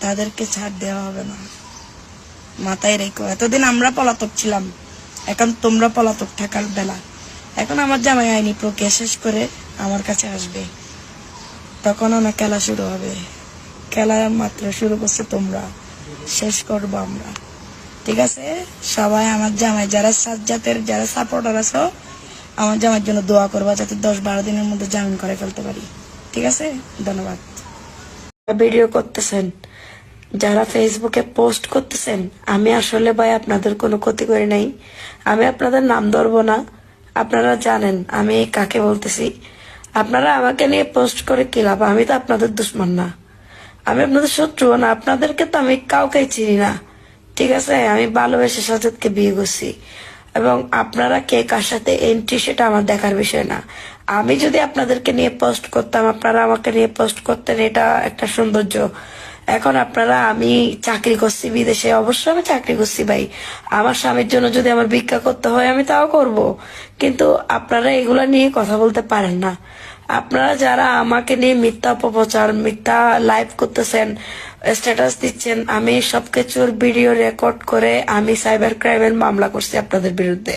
তাদেরকে ছাড় দেওয়া হবে না। মাথায় রেখো। এতদিন আমরা পলাতক ছিলাম। এখন তোমরা পলাতক থাকার বেলা। এখন আমার জামাই আইনি প্রক্রিয়া শেষ করে আমার কাছে আসবে। তখন না খেলা শুরু হবে। খেলা মাত্র শুরু করছে তোমরা। শেষ করব আমরা। ঠিক আছে? সবাই আমার জামাই, যারা সাজ্জাতের যারা সাপোর্টার আছো, আমার জামাইয়ের জন্য দোয়া করবা যাতে দশ বারো দিনের মধ্যে জামিন করে ফেলতে পারি। ঠিক আছে? ধন্যবাদ। ভিডিও করতেছেন, যারা ফেসবুকে পোস্ট করতেছেন, আমি আসলে ভাই আপনাদের কোনো ক্ষতি করি নাই। আমি আপনাদের নাম ধরবো না। আপনারা জানেন, আমি কাকে বলতেছি। আপনারা আমাকে নিয়ে পোস্ট করে কি লাভ? আমি তো আপনাদের দুশ্মন না। আমি আপনাদের শত্রু না। আপনাদেরকে তো আমি কাউকে চিনি না। ঠিক আছে? আমি ভালোবেসে সাজাদকে বিয়ে করছি। এবং আপনারা কে কার সাথে এন্ট্রি সেটা আমার দেখার বিষয় না। আমি যদি আপনাদেরকে নিয়ে পোস্ট করতাম, আপনারা আমাকে নিয়ে পোস্ট করতেন, এটা একটা সৌন্দর্য। এখন আপনারা, আমি চাকরি করছি বিদেশে অবশ্যই আমি চাকরি করছি ভাই। আমার স্বামীর জন্য যদি আমার ভিক্ষা করতে হয়, আমি তাও করব। কিন্তু আপনারা এগুলা নিয়ে কথা বলতে পারেন না। আপনারা যারা আমাকে নিয়ে মিথ্যা অপপ্রচার, মিথ্যা লাইভ করতেছেন স্ট্যাটাস দিচ্ছেন, আমি সবকিছুর ভিডিও রেকর্ড করে আমি সাইবার ক্রাইমের মামলা করছি আপনাদের বিরুদ্ধে।